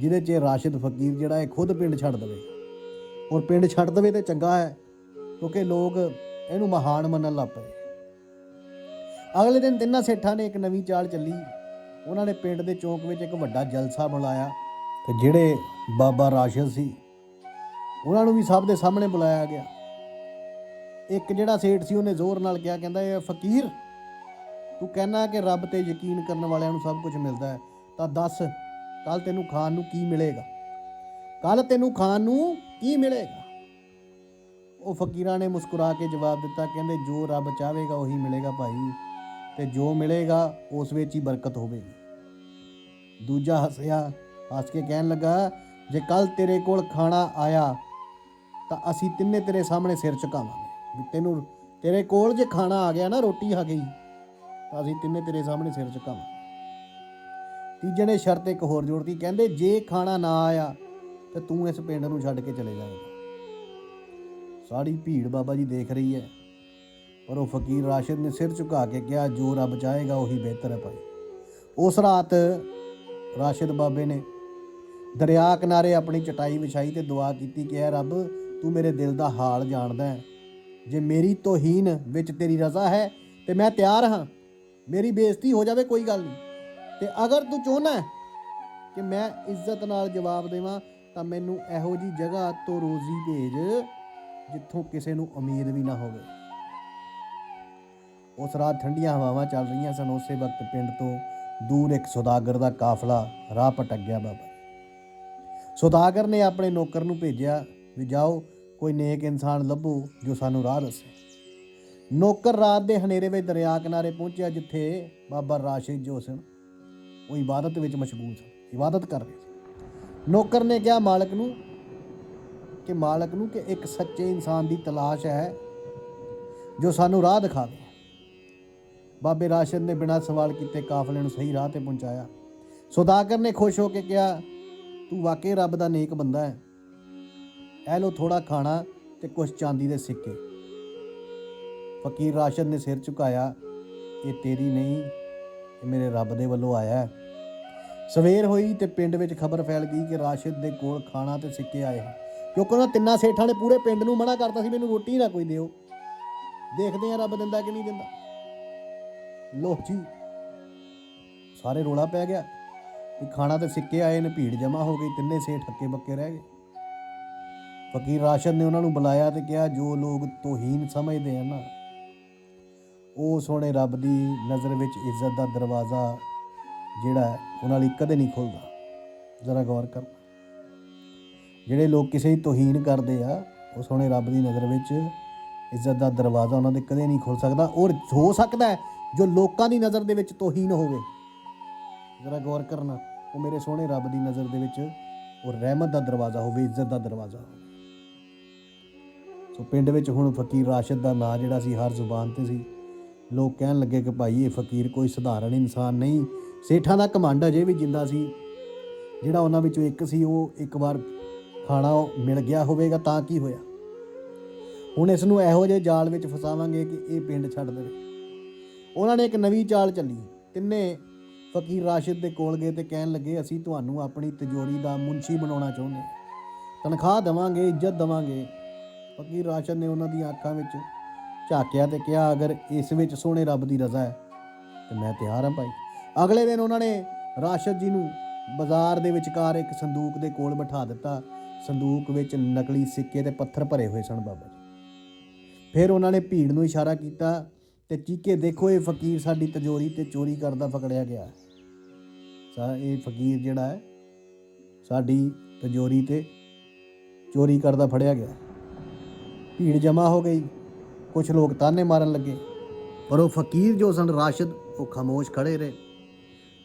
[SPEAKER 2] ਜਿਹਦੇ 'ਚ ਰਾਸ਼ਿਦ ਫਕੀਰ ਜਿਹੜਾ ਹੈ ਖੁਦ ਪਿੰਡ ਛੱਡ ਦੇਵੇ। ਔਰ ਪਿੰਡ ਛੱਡ ਦੇਵੇ ਤੇ ਚੰਗਾ ਹੈ ਕਿਉਂਕਿ ਲੋਕ ਇਹਨੂੰ ਮਹਾਨ ਮੰਨਣ ਲੱਗ ਪਏ। ਅਗਲੇ ਦਿਨ ਤਿੰਨਾਂ ਸੇਠਾਂ ਨੇ ਇੱਕ ਨਵੀਂ ਚਾਲ ਚੱਲੀ। ਉਹਨਾਂ ਨੇ ਪਿੰਡ ਦੇ ਚੌਂਕ ਵਿੱਚ ਇੱਕ ਵੱਡਾ ਜਲਸਾ ਬੁਲਾਇਆ ਤੇ ਜਿਹੜੇ ਬਾਬਾ ਰਾਸ਼ਦ ਸੀ, ਉਹਨਾਂ ਨੂੰ ਵੀ ਸਭ ਦੇ ਸਾਹਮਣੇ ਬੁਲਾਇਆ ਗਿਆ। ਇੱਕ ਜਿਹੜਾ ਸੇਠ ਸੀ, ਉਹਨੇ ਜ਼ੋਰ ਨਾਲ ਕਿਹਾ, ਕਹਿੰਦਾ, ਇਹ ਫਕੀਰ, ਤੂੰ ਕਹਿਣਾ ਕਿ ਰੱਬ ਤੇ ਯਕੀਨ ਕਰਨ ਵਾਲਿਆਂ ਨੂੰ ਸਭ ਕੁਝ ਮਿਲਦਾ ਹੈ, ਤਾਂ ਦੱਸ ਕੱਲ ਤੈਨੂੰ ਖਾਣ ਨੂੰ ਕੀ ਮਿਲੇਗਾ? ਕੱਲ ਤੈਨੂੰ ਖਾਣ ਨੂੰ ਕੀ ਮਿਲੇਗਾ? ਉਹ ਫਕੀਰਾਂ ਨੇ ਮੁਸਕਰਾ ਕੇ ਜਵਾਬ ਦਿੱਤਾ, ਕਹਿੰਦੇ, ਜੋ ਰੱਬ ਚਾਹੇਗਾ ਉਹੀ ਮਿਲੇਗਾ ਭਾਈ ਤੇ ਜੋ ਮਿਲੇਗਾ ਉਸ ਵਿੱਚ ਹੀ ਬਰਕਤ ਹੋਵੇਗੀ। ਦੂਜਾ ਹੱਸਿਆ, ਹੱਸ ਕੇ ਕਹਿਣ ਲੱਗਾ, ਜੇ ਕੱਲ ਤੇਰੇ ਕੋਲ ਖਾਣਾ ਆਇਆ ਤਾਂ ਅਸੀਂ ਤਿੰਨੇ ਤੇਰੇ ਸਾਹਮਣੇ ਸਿਰ ਝੁਕਾਵਾਂਗੇ। ਤੈਨੂੰ ਤੇਰੇ ਕੋਲ ਜੇ ਖਾਣਾ ਆ ਗਿਆ ਨਾ, ਰੋਟੀ ਆ ਗਈ, ਤਾਂ ਅਸੀਂ ਤਿੰਨੇ ਤੇਰੇ ਸਾਹਮਣੇ ਸਿਰ ਝੁਕਾਵਾਂਗੇ। ਤੀਜੇ ਨੇ ਸ਼ਰਤ ਇੱਕ ਹੋਰ ਜੋੜਤੀ, ਕਹਿੰਦੇ, ਜੇ ਖਾਣਾ ਨਾ ਆਇਆ ਤਾਂ ਤੂੰ ਇਸ ਪਿੰਡ ਨੂੰ ਛੱਡ ਕੇ ਚਲੇ ਜਾਏਗਾ। ਸਾਰੀ ਭੀੜ ਬਾਬਾ ਜੀ ਦੇਖ ਰਹੀ ਹੈ। ਪਰ ਉਹ ਫਕੀਰ ਰਾਸ਼ਿਦ ਨੇ ਸਿਰ ਝੁਕਾ ਕੇ ਕਿਹਾ, ਜੋ ਰੱਬ ਚਾਹੇਗਾ ਉਹੀ ਬਿਹਤਰ ਹੈ ਭਾਈ। ਉਸ ਰਾਤ ਰਾਸ਼ਿਦ ਬਾਬੇ ਨੇ ਦਰਿਆ ਕਿਨਾਰੇ ਆਪਣੀ ਚਟਾਈ ਵਿਛਾਈ ਤੇ ਦੁਆ ਕੀਤੀ ਕਿ, ਐ ਰੱਬ, ਤੂੰ ਮੇਰੇ ਦਿਲ ਦਾ ਹਾਲ ਜਾਣਦਾ ਹੈ। ਜੇ ਮੇਰੀ ਤੋਹੀਨ ਵਿੱਚ ਤੇਰੀ ਰਜ਼ਾ ਹੈ, ਤੇ ਮੈਂ ਤਿਆਰ ਹਾਂ। ਮੇਰੀ ਬੇਇੱਜ਼ਤੀ ਹੋ ਜਾਵੇ, ਕੋਈ ਗੱਲ ਨਹੀਂ। ਤੇ ਅਗਰ ਤੂੰ ਚਾਹੁੰਦਾ ਕਿ ਮੈਂ ਇੱਜ਼ਤ ਨਾਲ ਜਵਾਬ ਦੇਵਾਂ, ਤਾਂ ਮੈਨੂੰ ਇਹੋ ਜੀ ਜਗ੍ਹਾ ਤੋਂ ਰੋਜ਼ੀ ਭੇਜ। ਜਿੱਥੋਂ ਕਿਸੇ ਨੂੰ ਉਮੀਦ ਵੀ ਨਾ ਹੋਵੇ। ਉਸ ਰਾਤ ਠੰਡੀਆਂ ਹਵਾਵਾਂ ਚੱਲ ਰਹੀਆਂ ਸਨ। ਉਸੇ ਵਕਤ ਪਿੰਡ ਤੋਂ ਦੂਰ ਇੱਕ ਸੁਦਾਗਰ ਦਾ ਕਾਫਲਾ ਰਾਹ ਭਟਕ ਗਿਆ ਬਾਬਾ। ਸੁਦਾਗਰ ਨੇ ਆਪਣੇ ਨੌਕਰ ਨੂੰ ਭੇਜਿਆ ਵੀ ਜਾਓ, ਕੋਈ ਨੇਕ ਇਨਸਾਨ ਲੱਭੋ ਜੋ ਸਾਨੂੰ ਰਾਹ ਦੱਸੇ। ਨੌਕਰ ਰਾਤ ਦੇ ਹਨੇਰੇ ਵਿੱਚ ਦਰਿਆ ਕਿਨਾਰੇ ਪਹੁੰਚਿਆ, ਜਿੱਥੇ ਬਾਬਾ ਰਾਸ਼ਿਦ ਜੋ ਸਨ, ਉਹ ਇਬਾਦਤ ਵਿੱਚ ਮਸ਼ਗੂਲ ਸਨ, ਇਬਾਦਤ ਕਰ ਰਹੇ ਸਨ। ਨੌਕਰ ਨੇ ਕਿਹਾ, ਮਾਲਕ ਨੂੰ ਕਿ ਮਾਲਕ ਨੂੰ ਕਿ ਇੱਕ ਸੱਚੇ ਇਨਸਾਨ ਦੀ ਤਲਾਸ਼ ਹੈ ਜੋ ਸਾਨੂੰ ਰਾਹ ਦਿਖਾਵੇ। ਬਾਬੇ ਰਾਸ਼ਦ ਨੇ ਬਿਨਾਂ ਸਵਾਲ ਕੀਤੇ ਕਾਫਲੇ ਨੂੰ ਸਹੀ ਰਾਹ ਤੇ ਪਹੁੰਚਾਇਆ। ਸੌਦਾਗਰ ਨੇ ਖੁਸ਼ ਹੋ ਕੇ ਕਿਹਾ, ਤੂੰ ਵਾਕਈ ਰੱਬ ਦਾ ਨੇਕ ਬੰਦਾ ਹੈ। ਇਹ ਲੋ ਥੋੜਾ ਖਾਣਾ ਤੇ ਕੁਝ ਚਾਂਦੀ ਦੇ ਸਿੱਕੇ। ਫਕੀਰ ਰਾਸ਼ਦ ਨੇ ਸਿਰ ਝੁਕਾਇਆ, ਇਹ ਤੇਰੀ ਨਹੀਂ, ਇਹ ਮੇਰੇ ਰੱਬ ਦੇ ਵੱਲੋਂ ਆਇਆ ਹੈ। ਸਵੇਰ ਹੋਈ ਤੇ ਪਿੰਡ ਵਿੱਚ ਖਬਰ ਫੈਲ ਗਈ ਕਿ ਰਾਸ਼ਿਦ ਦੇ ਕੋਲ ਖਾਣਾ ਤੇ ਸਿੱਕੇ ਆਏ ਹਨ। ਕਿਉਂਕਿ ਉਹਨਾਂ ਤਿੰਨਾਂ ਸੇਠਾਂ ਨੇ ਪੂਰੇ ਪਿੰਡ ਨੂੰ ਮਨਾ ਕਰਤਾ ਸੀ, ਮੈਨੂੰ ਰੋਟੀ ਨਾ ਕੋਈ ਦਿਓ। ਦੇਖਦੇ ਆ ਰੱਬ ਦਿੰਦਾ ਕਿ ਨਹੀਂ ਦਿੰਦਾ। ਲੋ ਜੀ, ਸਾਰੇ ਰੋਲਾ ਪੈ ਗਿਆ। ਵੀ ਖਾਣਾ ਤੇ ਸਿੱਕੇ ਆਏ ਨੇ, ਭੀੜ ਜਮਾ ਹੋ ਗਈ, ਤਿੰਨੇ ਸੇਠ ਹੱਕੇ ਬੱਕੇ ਰਹਿ ਗਏ। ਫਕੀਰ ਰਾਸ਼ਦ ਨੇ ਉਹਨਾਂ ਨੂੰ ਬੁਲਾਇਆ ਤੇ ਕਿਹਾ, ਜੋ ਲੋਕ ਤੋਹੀਨ ਸਮਝਦੇ ਆ ਨਾ, ਉਹ ਸੋਹਣੇ ਰੱਬ ਦੀ ਨਜ਼ਰ ਵਿੱਚ ਇੱਜ਼ਤ ਦਾ ਦਰਵਾਜ਼ਾ ਜਿਹੜਾ ਉਹਨਾਂ ਲਈ ਕਦੇ ਨਹੀਂ ਖੁੱਲਦਾ। ਜ਼ਰਾ ਗੌਰ ਕਰਨਾ। ਜਿਹੜੇ ਲੋਕ ਕਿਸੇ ਦੀ ਤੋਹੀਨ ਕਰਦੇ ਆ, ਉਹ ਸੋਹਣੇ ਰੱਬ ਦੀ ਨਜ਼ਰ ਵਿੱਚ ਇੱਜ਼ਤ ਦਾ ਦਰਵਾਜ਼ਾ ਉਹਨਾਂ ਦੇ ਕਦੇ ਨਹੀਂ ਖੁੱਲ ਸਕਦਾ। ਔਰ ਹੋ ਸਕਦਾ ਜੋ ਲੋਕਾਂ ਦੀ ਨਜ਼ਰ ਦੇ ਵਿੱਚ ਤੋਹੀਨ ਹੋਵੇ। ਜ਼ਰਾ ਗੌਰ ਕਰਨਾ, ਉਹ ਮੇਰੇ ਸੋਹਣੇ ਰੱਬ ਦੀ ਨਜ਼ਰ ਦੇ ਵਿੱਚ ਉਹ ਰਹਿਮਤ ਦਾ ਦਰਵਾਜ਼ਾ ਹੋਵੇ, ਇੱਜ਼ਤ ਦਾ ਦਰਵਾਜ਼ਾ ਹੋਵੇ। ਸੋ ਪਿੰਡ ਵਿੱਚ ਹੁਣ ਫਕੀਰ ਰਾਸ਼ਦ ਦਾ ਨਾਂ ਜਿਹੜਾ ਸੀ, ਹਰ ਜ਼ੁਬਾਨ ਤੇ ਸੀ। ਲੋਕ ਕਹਿਣ ਲੱਗੇ ਕਿ ਭਾਈ, ਇਹ ਫਕੀਰ ਕੋਈ ਸਧਾਰਨ ਇਨਸਾਨ ਨਹੀਂ। ਸੇਠਾਂ ਦਾ ਕਮਾਂਡ ਅਜੇ ਵੀ ਜਿੰਦਾ ਸੀ। ਜਿਹੜਾ ਉਹਨਾਂ ਵਿੱਚੋਂ ਇੱਕ ਸੀ, ਉਹ ਇੱਕ ਵਾਰ ਖਾਣਾ ਮਿਲ ਗਿਆ ਹੋਵੇਗਾ ਤਾਂ ਕੀ ਹੋਇਆ? ਹੁਣ ਇਸ ਨੂੰ ਇਹੋ ਜਿਹੇ ਜਾਲ ਵਿੱਚ ਫਸਾਵਾਂਗੇ ਕਿ ਇਹ ਪਿੰਡ ਛੱਡ ਦੇਵੇ। ਉਹਨਾਂ ਨੇ ਇੱਕ ਨਵੀਂ ਚਾਲ ਚੱਲੀ। ਤਿੰਨੇ ਫਕੀਰ ਰਾਸ਼ਿਦ ਦੇ ਕੋਲ ਗਏ ਤੇ ਕਹਿਣ ਲੱਗੇ, ਅਸੀਂ ਤੁਹਾਨੂੰ ਆਪਣੀ ਤਿਜੋਰੀ ਦਾ ਮੁੰਸ਼ੀ ਬਣਾਉਣਾ ਚਾਹੁੰਦੇ ਤਨਖਾਹ ਦੇਵਾਂਗੇ, ਇੱਜ਼ਤ ਦੇਵਾਂਗੇ। ਫਕੀਰ ਰਾਸ਼ਿਦ ਨੇ ਉਹਨਾਂ ਦੀਆਂ ਅੱਖਾਂ ਵਿੱਚ ਝਾਕਿਆ ਤੇ ਕਿਹਾ, ਅਗਰ ਇਸ ਵਿੱਚ ਸੋਹਣੇ ਰੱਬ ਦੀ ਰਜ਼ਾ ਹੈ, ਤੇ ਮੈਂ ਤਿਆਰ ਹਾਂ ਭਾਈ। ਅਗਲੇ ਦਿਨ ਉਹਨਾਂ ਨੇ ਰਾਸ਼ਦ ਜੀ ਨੂੰ ਬਾਜ਼ਾਰ ਦੇ ਵਿਚਕਾਰ ਇੱਕ ਸੰਦੂਕ ਦੇ ਕੋਲ ਬਿਠਾ ਦਿੱਤਾ। ਸੰਦੂਕ ਵਿੱਚ ਨਕਲੀ ਸਿੱਕੇ ਤੇ ਪੱਥਰ ਭਰੇ ਹੋਏ ਸਨ ਬਾਬਾ ਜੀ। ਫਿਰ ਉਹਨਾਂ ਨੇ ਭੀੜ ਨੂੰ ਇਸ਼ਾਰਾ ਕੀਤਾ ਤੇ ਚੀਕੇ ਦੇਖੋ ਇਹ ਫਕੀਰ ਸਾਡੀ ਤਜੋਰੀ ਤੇ ਚੋਰੀ ਕਰਦਾ ਫਕੜਿਆ ਗਿਆ। ਸਾ ਇਹ ਫਕੀਰ ਜਿਹੜਾ ਹੈ, ਸਾਡੀ ਤਜੋਰੀ ਤੇ ਚੋਰੀ ਕਰਦਾ ਫੜਿਆ ਗਿਆ। ਭੀੜ ਜਮਾ ਹੋ ਗਈ। ਕੁਝ ਲੋਕ ਤਾਨੇ ਮਾਰਨ ਲੱਗੇ। ਪਰ ਉਹ ਫਕੀਰ ਜੋ ਸਨ, ਰਾਸ਼ਦ, ਉਹ ਖਾਮੋਸ਼ ਖੜੇ ਰਹੇ।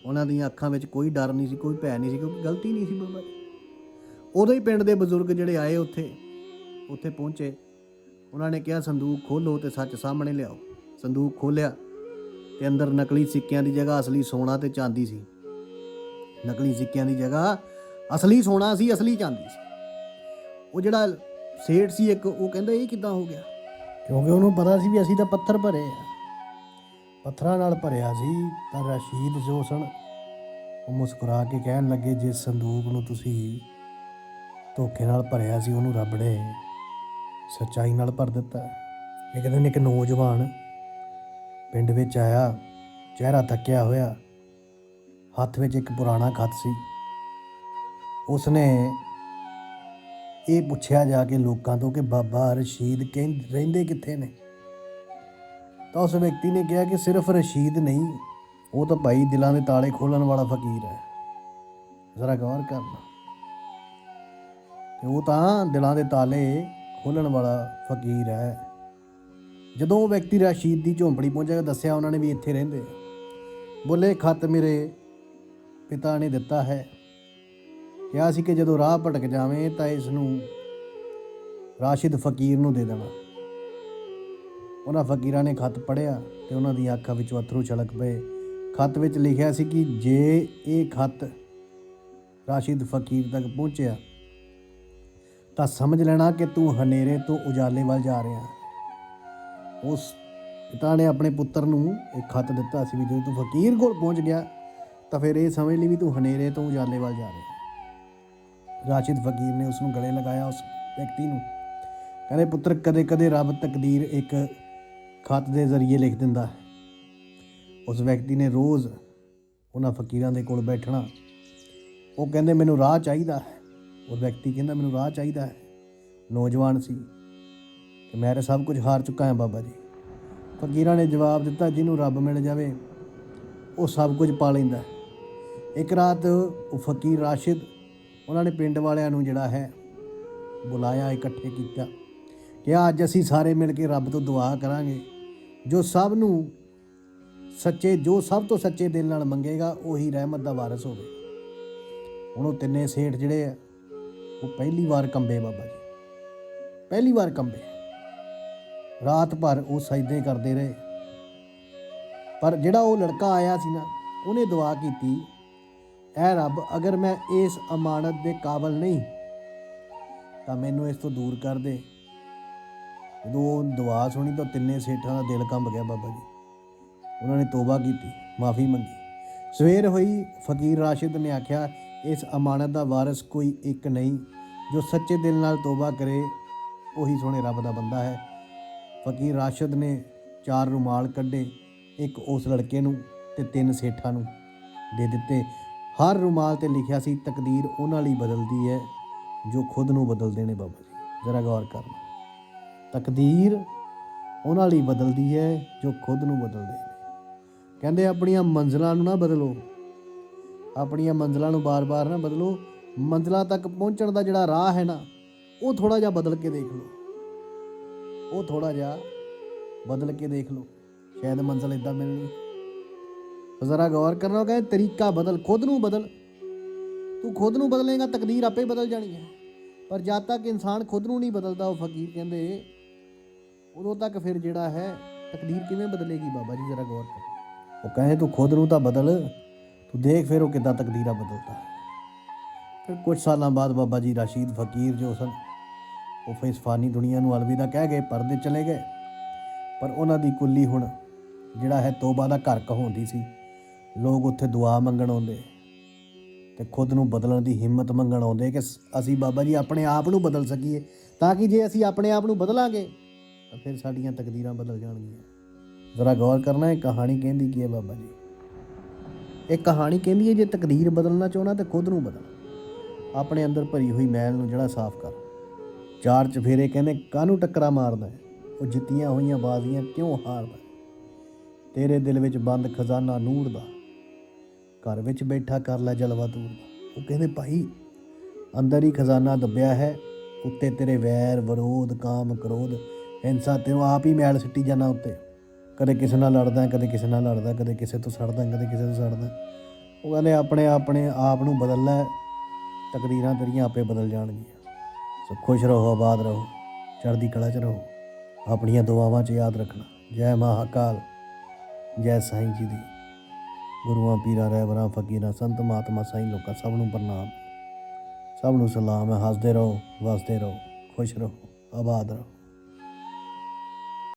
[SPEAKER 2] ਉਹਨਾਂ ਦੀਆਂ ਅੱਖਾਂ ਵਿੱਚ ਕੋਈ ਡਰ ਨਹੀਂ ਸੀ, ਕੋਈ ਭੈ ਨਹੀਂ ਸੀ ਕਿਉਂਕਿ ਗਲਤੀ ਨਹੀਂ ਸੀ ਬਾਬਾ ਜੀ। ਉਦੋਂ ਹੀ ਪਿੰਡ ਦੇ ਬਜ਼ੁਰਗ ਜਿਹੜੇ ਆਏ ਉੱਥੇ ਉੱਥੇ ਪਹੁੰਚੇ। ਉਹਨਾਂ ਨੇ ਕਿਹਾ, ਸੰਦੂਕ ਖੋਲੋ ਤੇ ਸੱਚ ਸਾਹਮਣੇ ਲਿਆਓ। ਸੰਦੂਕ ਖੋਲਿਆ ਤੇ ਅੰਦਰ ਨਕਲੀ ਸਿੱਕਿਆਂ ਦੀ ਜਗ੍ਹਾ ਅਸਲੀ ਸੋਨਾ ਤੇ ਚਾਂਦੀ ਸੀ। ਨਕਲੀ ਸਿੱਕਿਆਂ ਦੀ ਜਗ੍ਹਾ ਅਸਲੀ ਸੋਨਾ ਸੀ, ਅਸਲੀ ਚਾਂਦੀ ਸੀ। ਉਹ ਜਿਹੜਾ ਸੇਠ ਸੀ ਇੱਕ, ਉਹ ਕਹਿੰਦਾ, ਇਹ ਕਿੱਦਾਂ ਹੋ ਗਿਆ? ਕਿਉਂਕਿ ਉਹਨੂੰ ਪਤਾ ਸੀ ਵੀ ਅਸੀਂ ਤਾਂ ਪੱਥਰ ਭਰੇ ਆ। ਪੱਥਰਾਂ ਨਾਲ ਭਰਿਆ ਸੀ, ਤਾਂ ਰਸ਼ੀਦ ਜੋ ਸਨ, ਉਹ ਮੁਸਕਰਾ ਕੇ ਕਹਿਣ ਲੱਗੇ ਜਿਸ ਸੰਦੂਕ ਨੂੰ ਤੁਸੀਂ ਧੋਖੇ ਨਾਲ ਭਰਿਆ ਸੀ, ਉਹਨੂੰ ਰੱਬ ਨੇ ਸੱਚਾਈ ਨਾਲ ਭਰ ਦਿੱਤਾ। ਇੱਕ ਦਿਨ ਇੱਕ ਨੌਜਵਾਨ ਪਿੰਡ ਵਿੱਚ ਆਇਆ, ਚਿਹਰਾ ਥੱਕਿਆ ਹੋਇਆ। ਹੱਥ ਵਿੱਚ ਇੱਕ ਪੁਰਾਣਾ ਖੱਤ ਸੀ। ਉਸਨੇ ਇਹ ਪੁੱਛਿਆ ਜਾ ਕੇ ਲੋਕਾਂ ਤੋਂ ਕਿ ਬਾਬਾ ਰਸ਼ੀਦ ਕਹਿੰ, ਰਹਿੰਦੇ ਕਿੱਥੇ ਨੇ? ਤਾਂ ਉਸ ਵਿਅਕਤੀ ਨੇ ਕਿਹਾ ਕਿ ਸਿਰਫ ਰਸ਼ੀਦ ਨਹੀਂ, ਉਹ ਤਾਂ ਭਾਈ ਦਿਲਾਂ ਦੇ ਤਾਲੇ ਖੋਲਣ ਵਾਲਾ ਫਕੀਰ ਹੈ। ਜ਼ਰਾ ਗੌਰ ਕਰਨਾ। ਤੇ ਉਹ ਤਾਂ ਦਿਲਾਂ ਦੇ ਤਾਲੇ ਖੋਲਣ ਵਾਲਾ ਫਕੀਰ ਹੈ। ਜਦੋਂ ਉਹ ਵਿਅਕਤੀ ਰਸ਼ੀਦ ਦੀ ਝੌਂਪੜੀ ਪਹੁੰਚਿਆ ਦੱਸਿਆ ਉਹਨਾਂ ਨੇ ਵੀ ਇੱਥੇ ਰਹਿੰਦੇ ਬੋਲੇ, ਖੱਤ ਮੇਰੇ ਪਿਤਾ ਨੇ ਦਿੱਤਾ ਹੈ। ਕਿਹਾ ਸੀ ਕਿ ਜਦੋਂ ਰਾਹ ਭਟਕ ਜਾਵੇਂ ਤਾਂ ਇਸ ਨੂੰ ਰਾਸ਼ਿਦ ਫਕੀਰ ਨੂੰ ਦੇ ਦੇਣਾ ਉਹਨਾਂ ਫਕੀਰਾਂ ਨੇ ਖੱਤ ਪੜ੍ਹਿਆ ਤੇ ਉਹਨਾਂ ਦੀਆਂ ਅੱਖਾਂ ਵਿੱਚੋਂ ਅਥਰੂ ਛਲਕ ਪਏ। ਖੱਤ ਵਿੱਚ ਲਿਖਿਆ ਸੀ ਕਿ ਜੇ ਇਹ ਖਤ ਰਾਸ਼ਿਦ ਫਕੀਰ ਤੱਕ ਪਹੁੰਚਿਆ ਤਾਂ ਸਮਝ ਲੈਣਾ ਕਿ ਤੂੰ ਹਨੇਰੇ ਤੋਂ ਉਜਾਲੇ ਵੱਲ ਜਾ ਰਿਹਾ। ਉਸ ਪਿਤਾ ਨੇ ਆਪਣੇ ਪੁੱਤਰ ਨੂੰ ਇੱਕ ਖਤ ਦਿੱਤਾ ਸੀ ਵੀ ਜਦੋਂ ਤੂੰ ਫਕੀਰ ਕੋਲ ਪਹੁੰਚ ਗਿਆ, ਤਾਂ ਫਿਰ ਇਹ ਸਮਝ ਲਈ ਵੀ ਤੂੰ ਹਨੇਰੇ ਤੋਂ ਉਜਾਲੇ ਵੱਲ ਜਾ ਰਿਹਾ। ਰਾਸ਼ਿਦ ਫਕੀਰ ਨੇ ਉਸ ਨੂੰ ਗਲੇ ਲਗਾਇਆ ਉਸ ਵਿਅਕਤੀ ਨੂੰ। ਕਹਿੰਦੇ, ਪੁੱਤਰ ਕਦੇ ਕਦੇ ਰੱਬ ਤਕਦੀਰ ਇੱਕ ਖਤ ਦੇ ਜ਼ਰੀਏ ਲਿਖ ਦਿੰਦਾ ਹੈ। ਉਸ ਵਿਅਕਤੀ ਨੇ ਰੋਜ਼ ਉਹਨਾਂ ਫਕੀਰਾਂ ਦੇ ਕੋਲ ਬੈਠਣਾ। ਉਹ ਕਹਿੰਦੇ, ਮੈਨੂੰ ਰਾਹ ਚਾਹੀਦਾ ਹੈ। ਉਹ ਵਿਅਕਤੀ ਕਹਿੰਦਾ, ਮੈਨੂੰ ਰਾਹ ਚਾਹੀਦਾ ਹੈ। ਨੌਜਵਾਨ ਸੀ ਕਿ ਮੈਂ ਤਾਂ ਸਭ ਕੁਝ ਹਾਰ ਚੁੱਕਾ ਹਾਂ ਬਾਬਾ ਜੀ। ਫਕੀਰਾਂ ਨੇ ਜਵਾਬ ਦਿੱਤਾ, ਜਿਹਨੂੰ ਰੱਬ ਮਿਲ ਜਾਵੇ, ਉਹ ਸਭ ਕੁਝ ਪਾ ਲੈਂਦਾ ਇੱਕ ਰਾਤ ਉਹ ਫਕੀਰ ਰਾਸ਼ਿਦ, ਉਹਨਾਂ ਨੇ ਪਿੰਡ ਵਾਲਿਆਂ ਨੂੰ ਜਿਹੜਾ ਹੈ, ਬੁਲਾਇਆ, ਇਕੱਠੇ ਕੀਤਾ। ਕਿ ਅੱਜ ਅਸੀਂ ਸਾਰੇ ਮਿਲ ਕੇ ਰੱਬ ਤੋਂ ਦੁਆ ਕਰਾਂਗੇ। ਜੋ ਸਭ ਨੂੰ ਸੱਚੇ, ਜੋ ਸਭ ਤੋਂ ਸੱਚੇ ਦਿਲ ਨਾਲ ਮੰਗੇਗਾ, ਉਹੀ ਰਹਿਮਤ ਦਾ ਵਾਰਿਸ ਹੋਵੇ ਹੁਣ ਉਹ ਤਿੰਨੇ ਸੇਠ ਜਿਹੜੇ ਆ ਉਹ ਪਹਿਲੀ ਵਾਰ ਕੰਬੇ ਬਾਬਾ ਜੀ। ਪਹਿਲੀ ਵਾਰ ਕੰਬੇ। ਰਾਤ ਭਰ ਉਹ ਸਜਦੇ ਕਰਦੇ ਰਹੇ। ਪਰ ਜਿਹੜਾ ਉਹ ਲੜਕਾ ਆਇਆ ਸੀ ਨਾ, ਉਹਨੇ ਦੁਆ ਕੀਤੀ, ਐ ਰੱਬ, ਅਗਰ ਮੈਂ ਇਸ ਅਮਾਨਤ ਦੇ ਕਾਬਲ ਨਹੀਂ, ਤਾਂ ਮੈਨੂੰ ਇਸ ਤੋਂ ਦੂਰ ਕਰ ਦੇ। ਜਦੋਂ ਉਹ ਦੁਆ ਸੁਣੀ ਤਾਂ ਤਿੰਨੇ ਸੇਠਾਂ ਦਾ ਦਿਲ ਕੰਬ ਗਿਆ ਬਾਬਾ ਜੀ। ਉਹਨਾਂ ਨੇ ਤੋਬਾ ਕੀਤੀ, ਮਾਫੀ ਮੰਗੀ। ਸਵੇਰ ਹੋਈ, ਫਕੀਰ ਰਾਸ਼ਿਦ ਨੇ ਆਖਿਆ ਇਸ ਅਮਾਨਤ ਦਾ ਵਾਰਿਸ ਕੋਈ ਇੱਕ ਨਹੀਂ, ਜੋ ਸੱਚੇ ਦਿਲ ਨਾਲ ਤੋਬਾ ਕਰੇ, ਉਹੀ ਸੋਹਣੇ ਰੱਬ ਦਾ ਬੰਦਾ ਹੈ। ਫਕੀਰ ਰਾਸ਼ਦ ਨੇ ਚਾਰ ਰੁਮਾਲ ਕੱਢੇ, ਇੱਕ ਉਸ ਲੜਕੇ ਨੂੰ ਤੇ ਤਿੰਨ ਸੇਠਾਂ ਨੂੰ ਦੇ ਦਿੱਤੇ। ਹਰ ਰੁਮਾਲ ਤੇ ਲਿਖਿਆ ਸੀ, ਤਕਦੀਰ ਉਹਨਾਂ ਲਈ ਬਦਲਦੀ ਹੈ, ਜੋ ਖੁਦ ਨੂੰ ਬਦਲਦੇ ਨੇ ਬਾਬਾ ਜੀ। ਜ਼ਰਾ ਗੌਰ ਕਰਨਾ। ਤਕਦੀਰ ਉਹਨਾਂ ਲਈ ਬਦਲਦੀ ਹੈ, ਜੋ ਖੁਦ ਨੂੰ ਬਦਲਦੇ ਨੇ। ਕਹਿੰਦੇ, ਆਪਣੀਆਂ ਮੰਜ਼ਲਾਂ ਨੂੰ ਨਾ ਬਦਲੋ। ਆਪਣੀਆਂ ਮੰਜ਼ਲਾਂ ਨੂੰ ਬਾਰ-ਬਾਰ ਨਾ ਬਦਲੋ। ਮੰਜ਼ਲਾਂ ਤੱਕ ਪਹੁੰਚਣ ਦਾ ਜਿਹੜਾ ਰਾਹ ਹੈ ਨਾ, ਉਹ ਥੋੜਾ ਜਿਹਾ ਬਦਲ ਕੇ ਦੇਖ ਲਓ। ਉਹ ਥੋੜਾ ਜਿਹਾ ਬਦਲ ਕੇ ਦੇਖ ਲਓ। ਸ਼ਾਇਦ ਮੰਜ਼ਲ ਇਦਾਂ ਮਿਲਣੀ। ਤਾਂ ਜ਼ਰਾ ਗੌਰ ਕਰਨਾ, ਉਹ ਕਹਿੰਦੇ ਤਰੀਕਾ ਬਦਲ, ਖੁਦ ਨੂੰ ਬਦਲ। ਤੂੰ ਖੁਦ ਨੂੰ ਬਦਲੇਗਾ, ਤਕਦੀਰ ਆਪੇ ਬਦਲ ਜਾਣੀ ਹੈ। ਪਰ ਜਦ ਤੱਕ ਇਨਸਾਨ ਖੁਦ ਨੂੰ ਨਹੀਂ ਬਦਲਦਾ, ਉਹ ਫਕੀਰ ਕਹਿੰਦੇ, ਉਦੋਂ ਤੱਕ ਫਿਰ ਜਿਹੜਾ ਹੈ, ਤਕਦੀਰ ਕਿਵੇਂ ਬਦਲੇਗੀ ਬਾਬਾ ਜੀ, ਜ਼ਰਾ ਗੌਰ ਕਰੋ ਉਹ ਕਹੇ ਤੂੰ ਖੁਦ ਨੂੰ ਤਾਂ ਬਦਲ। ਤੂੰ ਦੇਖ ਫਿਰ ਉਹ ਕਿੱਦਾਂ ਤਕਦੀਰਾਂ ਬਦਲਦਾ ਹੈ। ਫਿਰ ਕੁਝ ਸਾਲਾਂ ਬਾਅਦ ਬਾਬਾ ਜੀ ਰਸ਼ੀਦ ਫਕੀਰ ਜੋ ਸਨ, ਉਹ ਫਿਰ ਇਸ ਫਾਨੀ ਦੁਨੀਆ ਨੂੰ ਅਲਵਿਦਾ ਕਹਿ ਗਏ, ਪਰਦੇ ਚਲੇ ਗਏ। ਪਰ ਉਹਨਾਂ ਦੀ ਕੁੱਲੀ ਹੁਣ ਜਿਹੜਾ ਹੈ ਤੋਬਾ ਦਾ ਘਰ ਕਹਾਉਂਦੀ ਸੀ, ਲੋਕ ਉੱਥੇ ਦੁਆ ਮੰਗਣ ਆਉਂਦੇ ਤੇ ਖੁਦ ਨੂੰ ਬਦਲਣ ਦੀ ਹਿੰਮਤ ਮੰਗਣ ਆਉਂਦੇ ਕਿ ਸ- ਅਸੀਂ ਬਾਬਾ ਜੀ ਆਪਣੇ ਆਪ ਨੂੰ ਬਦਲ ਸਕੀਏ, ਤਾਂ ਕਿ ਜੇ ਅਸੀਂ ਆਪਣੇ ਆਪ ਨੂੰ ਬਦਲਾਂਗੇ, ਤਾਂ ਫਿਰ ਸਾਡੀਆਂ ਤਕਦੀਰਾਂ ਬਦਲ ਜਾਣਗੀਆਂ। ਜ਼ਰਾ ਗੌਰ ਕਰਨਾ, ਇਹ ਕਹਾਣੀ ਕਹਿੰਦੀ ਕੀ ਹੈ ਬਾਬਾ ਜੀ? ਇਹ ਕਹਾਣੀ ਕਹਿੰਦੀ ਹੈ, ਜੇ ਤਕਦੀਰ ਬਦਲਣਾ ਚਾਹਣਾ ਤਾਂ ਖੁਦ ਨੂੰ ਬਦਲ। ਆਪਣੇ ਅੰਦਰ ਭਰੀ ਹੋਈ ਮੈਲ ਨੂੰ ਜਿਹੜਾ ਸਾਫ਼ ਕਰ। ਚਾਰ ਚਫੇਰੇ ਕਹਿੰਦੇ, ਕਾਹਨੂੰ ਟੱਕਰਾ ਮਾਰਦਾ ਹੈ? ਉਹ ਜਿੱਤੀਆਂ ਹੋਈਆਂ ਬਾਜ਼ੀਆਂ ਕਿਉਂ ਹਾਰਦਾ ਤੇਰੇ ਦਿਲ ਵਿੱਚ ਬੰਦ ਖਜ਼ਾਨਾ ਨੂਰ ਦਾ। ਘਰ ਵਿੱਚ ਬੈਠਾ ਕਰ ਲੈ ਜਲਵਾ ਦੂਰ ਦਾ। ਉਹ ਕਹਿੰਦੇ, ਭਾਈ, ਅੰਦਰ ਹੀ ਖਜ਼ਾਨਾ ਦੱਬਿਆ ਹੈ। ਉੱਤੇ ਤੇਰੇ ਵੈਰ, ਵਿਰੋਧ, ਕਾਮ, ਕ੍ਰੋਧ। ਹਿੰਸਾ ਤੈਨੂੰ ਆਪ ਹੀ ਮੈਲ ਸਿੱਟੀ ਜਾਣਾ ਉੱਤੇ। ਕਦੇ ਕਿਸੇ ਨਾਲ ਲੜਦਾ, ਕਦੇ ਕਿਸੇ ਨਾਲ ਲੜਦਾ, ਕਦੇ ਕਿਸੇ ਤੋਂ ਸੜਦਾ, ਕਦੇ ਕਿਸੇ ਤੋਂ ਸੜਦਾ। ਉਹ ਕਹਿੰਦੇ ਆਪਣੇ ਆਪਣੇ ਆਪ ਨੂੰ ਬਦਲਣਾ ਤਕਦੀਰਾਂ ਤੇਰੀਆਂ ਆਪੇ ਬਦਲ ਜਾਣਗੀਆਂ। ਸੋ ਖੁਸ਼ ਰਹੋ, ਆਬਾਦ ਰਹੋ, ਚੜ੍ਹਦੀ ਕਲਾ 'ਚ ਰਹੋ, ਆਪਣੀਆਂ ਦੁਆਵਾਂ 'ਚ ਯਾਦ ਰੱਖਣਾ। ਜੈ ਮਹਾਕਾਲ, ਜੈ ਸਾਈਂ ਜੀ ਦੀ। ਗੁਰੂਆਂ, ਪੀਰਾਂ, ਰਹਿਬਰਾਂ, ਫਕੀਰਾਂ, ਸੰਤ, ਮਹਾਤਮਾ, ਸਾਈਂ ਲੋਕਾਂ ਸਭ ਨੂੰ ਪ੍ਰਣਾਮ। ਸਭ ਨੂੰ ਸਲਾਮ ਹੈ, ਹੱਸਦੇ ਰਹੋ, ਵਸਦੇ ਰਹੋ, ਖੁਸ਼ ਰਹੋ, ਆਬਾਦ ਰਹੋ।